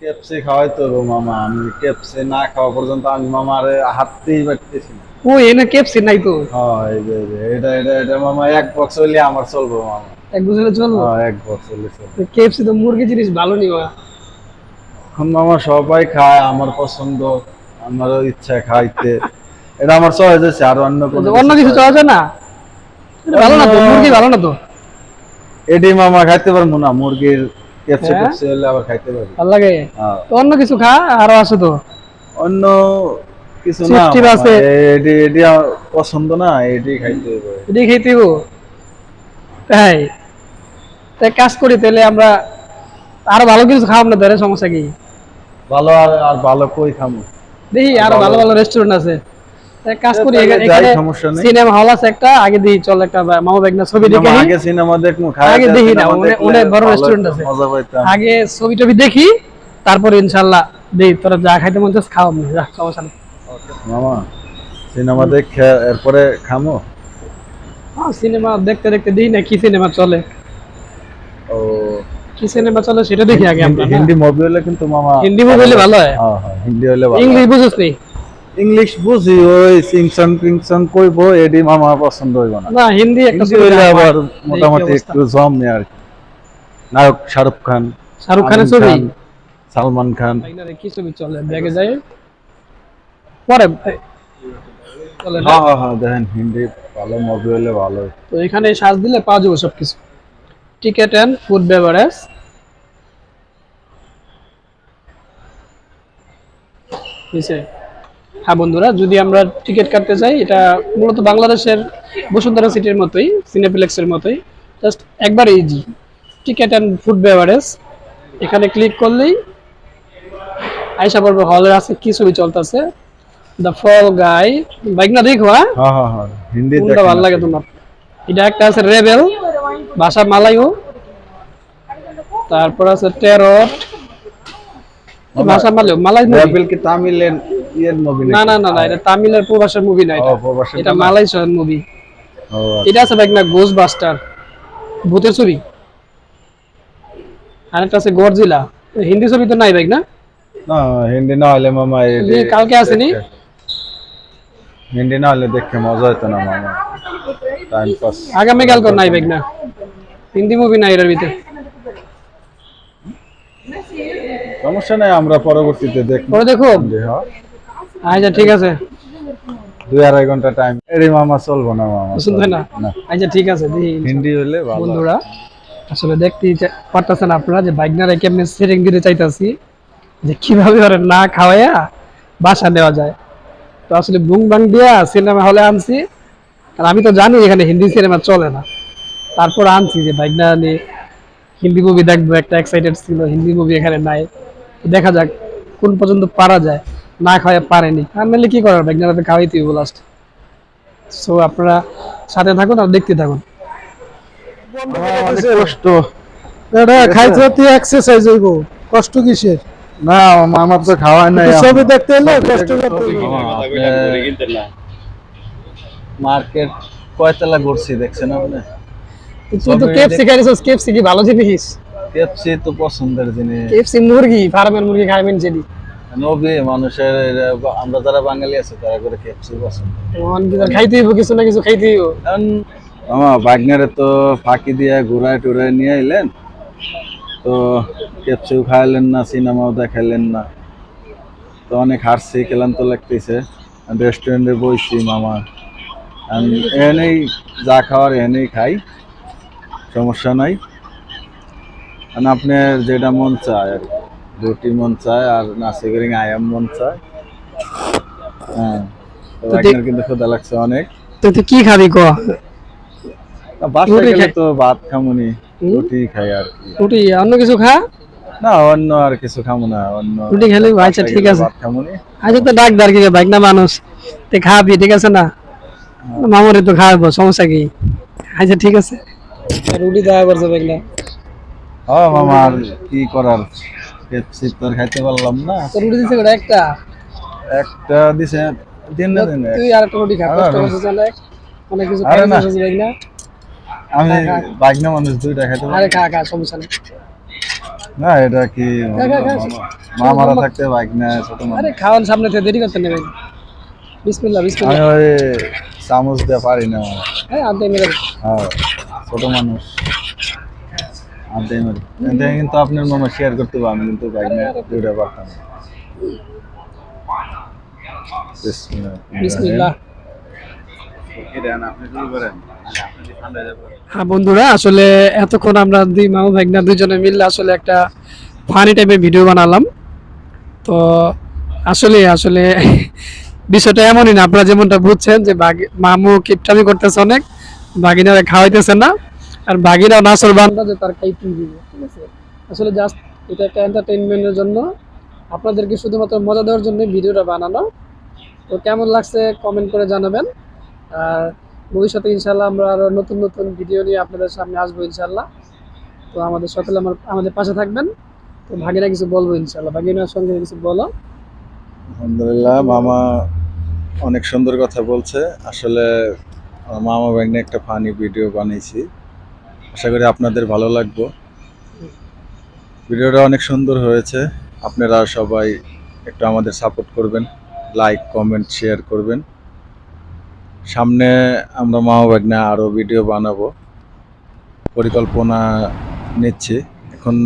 কেপসি খাওয়াই তো মামা। আমি কেপসি না খাওয়া পর্যন্ত আমি মামার হাততেই পারতেছি ও এনে কেপসি নাই তো? হ্যাঁ এই যে এটা এটা এটা মামা এক বক্স হইলে আমার চলবো মামা। এক বছরে চলবো? হ্যাঁ এক বক্স হইলে চলবে। কেপসি তো মুরগি জিনিস ভালো নি মা। এখন মামা সবাই খায় আমার পছন্দ আমারও ইচ্ছা খাইতে। এটা আমার চয়েস আছে আর অন্য কোনো অন্য কিছু যায় না? ভালো না তো মুরগি ভালো না তো? এটি মামা খাইতে পারব না মুরগির হ্যাঁ? হলে আবার খাইতে পারব। ভালো লাগে? হ্যাঁ। অন্য কিছু খা আরও আছে তো? অন্য কিছু না আছে। পছন্দ না খাইতে হবে। হব তাই? তাই কাজ করি তাহলে আমরা আরও ভালো কিছু খাওয়াব না ধরে সমস্যা কি? ভালো আর আর ভালো কই খামু? দেখি আরও ভালো ভালো রেস্টুরেন্ট আছে। কাজ করি এখানে-। সিনেমা হল আছে একটা আগে দিই চল একটা মামা বেগনা ছবি দেখে আগে সিনেমা দেখমু আগে দেখি না, অনেক- অনেক বড় restaurant আছে। আগে ছবি টবি দেখি তারপরে ইনশাল্লাহ দেই তোরা যা খাইতে মন চাস খাওয়াব না যা সমস্যা নেই। মামা সিনেমা দেখে এরপরে খামু? হ্যাঁ সিনেমা দেখতে দেখতে দিই না কি সিনেমা চলে। ও। কি সিনেমা চলে সেটা দেখি আগে আমরা হিন্দি মুভি হলে কিন্তু মামা হিন্দি movie হলে ভালো হয়। হ্যাঁ হ্যাঁ হিন্দি হলে ভালো ইংলিশ বুঝিস নি? ইংলিশ বুঝি ওই সিংসং টিংসং কইবো এডি মামা পছন্দ হইব না। না হিন্দি একটা হইলে আবার মোটামুটি। একটু জমে আর কি। নায়ক শাহরুখ খান শাহরুখ খানের ছবি? সালমান খান। কি ছবি চলে? দেখে যাই। পরে? হ্যাঁ হ্যাঁ হ্যাঁ দেখেন হিন্দি ভালো মুভি হলে ভালো। তো এখানে সাজ দিলে পাওয়া যাবে সবকিছু। টিকেট এন্ড ফুড বেভারেজ নিচে। হ্যাঁ বন্ধুরা যদি আমরা টিকিট কাটতে চাই এটা মূলত বাংলাদেশের বসুন্ধরা সিটির মতোই সিনেপ্লেক্সের মতোই। জাস্ট একবার easy ticket and food beverage এখানে ক্লিক করলেই আইসা পড়বে হলের আছে কি ছবি চলতেছে? দ্য ফল গাই বাইক না দেখো হ্যাঁ? হ্যাঁ হ্যাঁ হ্যাঁ ভালো লাগে তোমার? এটা একটা আছে রেবেল ভাষা মালাইও। তারপর আছে টেরট ভাষা movie? রেবেল কি তামিলের ইয়ের মুভি না না না না এটা তামিলের প্রবাসের মুভি না এটা। এটা মালয়েশিয়ান মুভি এটা আছে বাইক না গোস বাস্টার ভূতের ছবি। আছে গরজিলা হিন্দি ছবি তো নাই বাইক না? না হিন্দি না হলে মামা এই কালকে আসেনি? হিন্দি না হলে দেখে মজা হতো না মামা। টাইম পাস আগামীকাল কর নাই বাইক না? হিন্দি মুভি নাই এর ভিতরে। সমস্যা নাই আমরা পরবর্তীতে দেখব। পরে দেখো। হ্যাঁ। আচ্ছা ঠিক আছে। দুই আড়াই ঘণ্টা টাইম এডি মামা চলবো না মামা হয় না? না। আচ্ছা ঠিক আছে হিন্দি হলে ভালো। বন্ধুরা আসলে দেখতেই চা- পারতেছেন আপনারা যে বাইকনারে কেমনে সেটিং দিতে চাইতাছি যে কীভাবে ওরা না খাওয়াইয়া বাসা নেওয়া যায়। তো আসলে বুং বাং দিয়া সিনেমা হলে আনছি আর আমি তো জানি এখানে হিন্দি সিনেমা চলে না। তারপর আনছি যে বাইকনা নিয়ে হিন্দি মুভি দেখব একটা এক্সাইটেড ছিল হিন্দি মুভি এখানে নাই। দেখা যাক কোন পর্যন্ত পারা যায়। না খাওয়াই পারেনি। আর নাহলে কি করার বাইকনারাতে খাওয়াইতে হইব লাস্ট সো আপনারা সাথে থাকুন আর দেখতে থাকুন। কষ্ট। এটা খাইতে হতে এক্সারসাইজ হইব। কষ্ট কিসের? না আমার তো খাওয়াই নাই। ছবি দেখতে এলে কষ্ট করতে হইব। মার্কেট কয়তলা ঘুরছি দেখছেন আপনি? তুই তো কেএফসি খাইছিস কেএফসি কি ভালো জিনিস কেপসি তো পছন্দের জিনিস। কেএফসি মুরগি ফার্মের মুরগি খাইবেন যেদি নবী মানুষের আমরা যারা বাঙালি আছে তারা করে কেপসি পছন্দ। খাইতে হইব কিছু না কিছু খাইতে হইব? কারণ মামা বাগনারে তো ফাঁকি দিয়ে ঘুরায় টুরায় নিয়ে আইলেন। তো কেপসিও খাইলেন না সিনেমাও দেখাইলেন না। তো অনেক হারছি ক্লান্ত লাগতেছে। রেস্টুরেন্টে বইছি মামা। আর এখানেই যা খাওয়ার এখানেই খাই। সমস্যা নাই। আর আপনার যেটা মন চায় আর রুটি মন চায় আর নাসি করিং আয়াম মন চায়। হ্যাঁ তো তো কিন্তু ক্ষুদা লাগছে অনেক। তুই তুই কি খাবি ক? বাসায় গেলে। তো ভাত খামুনি রুটি খাই আর কি। রুটি অন্য কিছু খা? না অন্য আর কিছু খামু না অন্য রুটি খেলে আচ্ছা ঠিক আছে। ভাত খামুনি। আচ্ছা তো ডাক দার কি বাইক না মানুষ। তুই খাবি ঠিক আছে না? মামরে তো খাওয়াবো সমস্যা কি? আচ্ছা ঠিক আছে। রুটি দেওয়া করছে বাইক না। ও মামা কি করার? পেপসি তো খাইতে পারলাম না। রুটি দিছে করে একটা? একটা দিছে দিন না দিন। তুই আর একটা রুটি খা কষ্ট করছিস অনেক। অনেক কিছু না। খাইছিস বাইক না? আমি বাগনা মানুষ দুইটা খাইতে আরে খা খা সমস্যা নেই। না এটা কি। মা মারা থাকতে নেয় ছোট মানুষ। আরে খাওয়ান সামনে থেকে দেরি করতে নেবেন বিসমিল্লাহ আমি বিসমিল্লাহ ওই চামচ দিয়ে পারি না। হ্যাঁ আনতে মেরে হ্যাঁ ছোট মানুষ। কিন্তু আপনার মামা শেয়ার করতে আমি কিন্তু পারতাম। না। যাবে হ্যাঁ বন্ধুরা আসলে এতক্ষণ আমরা দুই মামু ভাগনা দুজনে মিললে আসলে একটা ফানি টাইপের ভিডিও বানালাম। তো আসলে আসলে বিষয়টা এমনই না আপনারা যেমনটা বুঝছেন যে মামু কিপটামি করতেছে অনেক বাগিনারা খাওয়াইতেছে না। আর বাগিনা নাসর বান্দা যে তার খাইতে দিবে ঠিক আছে? আসলে জাস্ট এটা একটা এন্টারটেইনমেন্টের জন্য। আপনাদেরকে শুধুমাত্র মজা দেওয়ার জন্য ভিডিওটা বানানো। তো কেমন লাগছে কমেন্ট করে জানাবেন। আর ভবিষ্যতে ইনশাল্লাহ আমরা আরও নতুন নতুন ভিডিও নিয়ে আপনাদের সামনে আসব ইনশাল্লাহ তো আমাদের সকলে আমার, আমাদের পাশে থাকবেন। তো ভাগিনা কিছু বলব ইনশাল্লাহ ভাগিনার সঙ্গে কিছু বলো। আলহামদুলিল্লাহ, মামা অনেক সুন্দর কথা বলছে। আসলে মামা ব্যাগ একটা ফানি ভিডিও বানিয়েছি আশা করি আপনাদের ভালো লাগবে। ভিডিওটা অনেক সুন্দর হয়েছে। আপনারা সবাই একটু আমাদের সাপোর্ট করবেন। লাইক কমেন্ট শেয়ার করবেন। সামনে আমরা মামা ব্যাগ নিয়ে আরও ভিডিও বানাবো। পরিকল্পনা নিচ্ছি। এখন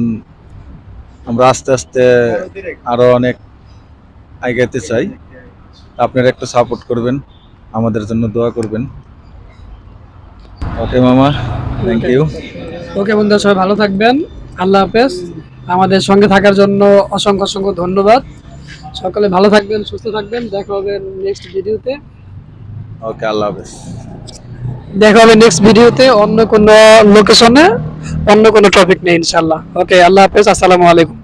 আমরা আস্তে আস্তে আরও অনেক আগাইতে চাই। আপনারা একটু সাপোর্ট করবেন। আমাদের জন্য দোয়া করবেন। ওকে মামা থ্যাংক ইউ ওকে বন্ধুরা সবাই ভালো থাকবেন। আল্লাহ হাফেজ। আমাদের সঙ্গে থাকার জন্য অসংখ্য অসংখ্য ধন্যবাদ। সকলে ভালো থাকবেন সুস্থ থাকবেন। দেখা হবে নেক্সট ভিডিওতে ওকে আল্লাহ হাফেজ। দেখা হবে নেক্সট ভিডিওতে অন্য কোনো লোকেশনে অন্য কোনো টপিক নেই ইনশাল্লাহ ওকে আল্লাহ হাফেজ। আসসালামু আলাইকুম।